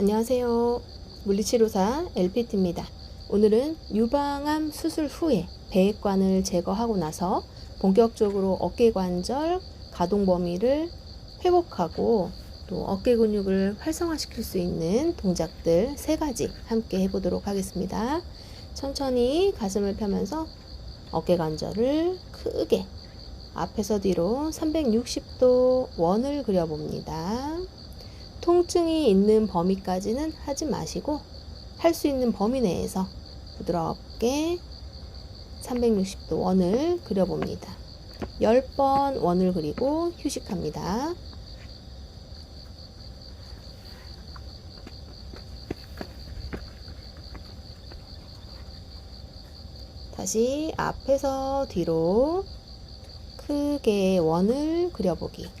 안녕하세요. 물리치료사 LPT입니다. 오늘은 유방암 수술 후에 배액관을 제거하고 나서 본격적으로 어깨 관절 가동 범위를 회복하고 또 어깨 근육을 활성화시킬 수 있는 동작들 세 가지 함께 해보도록 하겠습니다. 천천히 가슴을 펴면서 어깨 관절을 크게 앞에서 뒤로 360도 원을 그려봅니다. 통증이 있는 범위까지는 하지 마시고 할 수 있는 범위 내에서 부드럽게 360도 원을 그려봅니다. 10번 원을 그리고 휴식합니다. 다시 앞에서 뒤로 크게 원을 그려보기.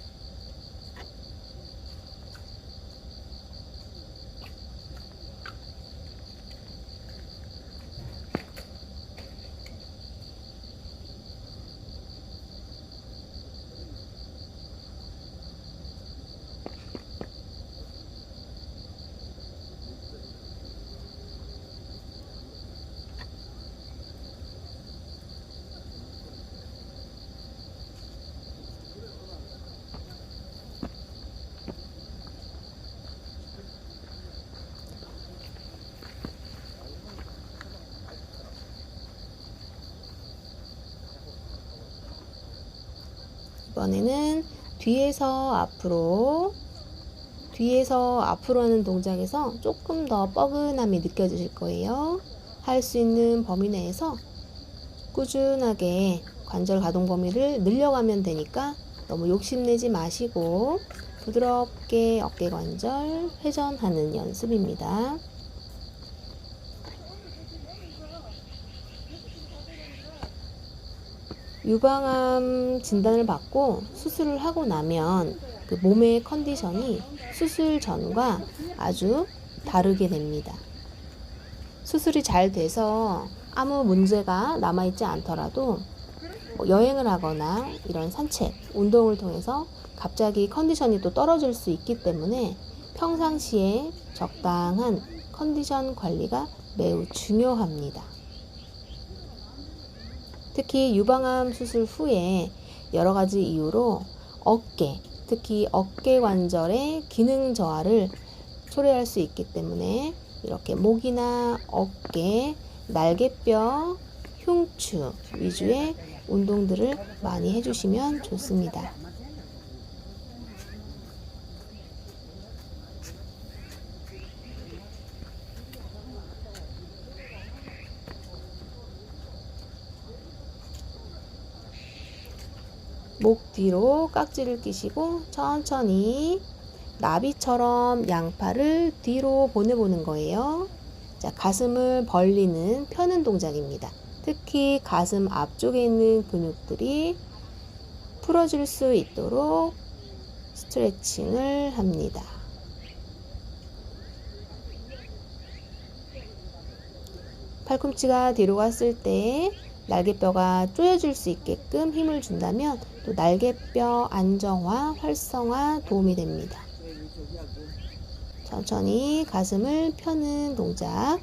이번에는 뒤에서 앞으로 뒤에서 앞으로 하는 동작에서 조금 더 뻐근함이 느껴지실 거예요. 할 수 있는 범위 내에서 꾸준하게 관절 가동 범위를 늘려가면 되니까 너무 욕심내지 마시고 부드럽게 어깨 관절 회전하는 연습입니다. 유방암 진단을 받고 수술을 하고 나면 그 몸의 컨디션이 수술 전과 아주 다르게 됩니다. 수술이 잘 돼서 아무 문제가 남아있지 않더라도 뭐 여행을 하거나 이런 산책, 운동을 통해서 갑자기 컨디션이 또 떨어질 수 있기 때문에 평상시에 적당한 컨디션 관리가 매우 중요합니다. 특히 유방암 수술 후에 여러 가지 이유로 어깨, 특히 어깨 관절의 기능 저하를 초래할 수 있기 때문에 이렇게 목이나 어깨, 날개뼈, 흉추 위주의 운동들을 많이 해주시면 좋습니다. 목 뒤로 깍지를 끼시고 천천히 나비처럼 양팔을 뒤로 보내보는 거예요. 자, 가슴을 벌리는 펴는 동작입니다. 특히 가슴 앞쪽에 있는 근육들이 풀어질 수 있도록 스트레칭을 합니다. 팔꿈치가 뒤로 갔을 때 날개뼈가 쪼여질 수 있게끔 힘을 준다면 또 날개뼈 안정화, 활성화 도움이 됩니다. 천천히 가슴을 펴는 동작.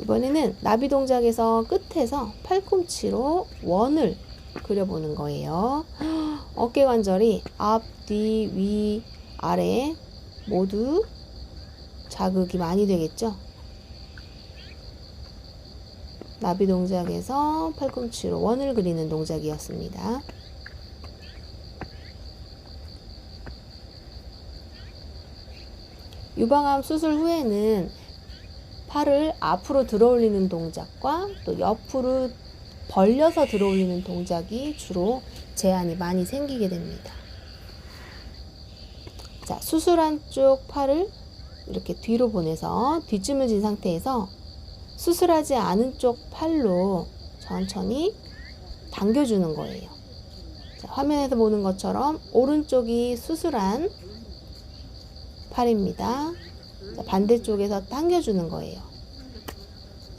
이번에는 나비 동작에서 끝에서 팔꿈치로 원을 그려보는 거예요. 어깨 관절이 앞, 뒤, 위, 아래 모두 자극이 많이 되겠죠? 나비 동작에서 팔꿈치로 원을 그리는 동작이었습니다. 유방암 수술 후에는 팔을 앞으로 들어 올리는 동작과 또 옆으로 벌려서 들어 올리는 동작이 주로 제한이 많이 생기게 됩니다. 자, 수술한 쪽 팔을 이렇게 뒤로 보내서 뒷짐을 진 상태에서 수술하지 않은 쪽 팔로 천천히 당겨주는 거예요. 자, 화면에서 보는 것처럼 오른쪽이 수술한 팔입니다. 자, 반대쪽에서 당겨주는 거예요.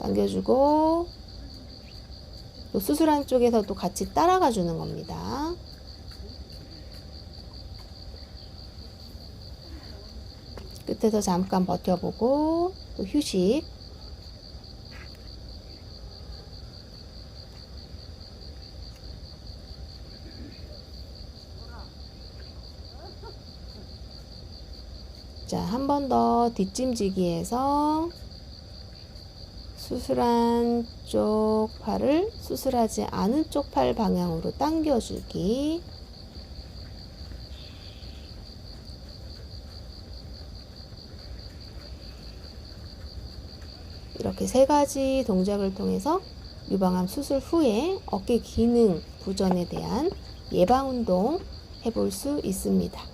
당겨주고 또 수술한 쪽에서도 같이 따라가 주는 겁니다. 끝에서 잠깐 버텨보고 또 휴식. 자, 한 번 더 뒷짐지기해서 수술한 쪽 팔을 수술하지 않은 쪽 팔 방향으로 당겨주기. 이렇게 세 가지 동작을 통해서 유방암 수술 후에 어깨 기능 부전에 대한 예방 운동 해볼 수 있습니다.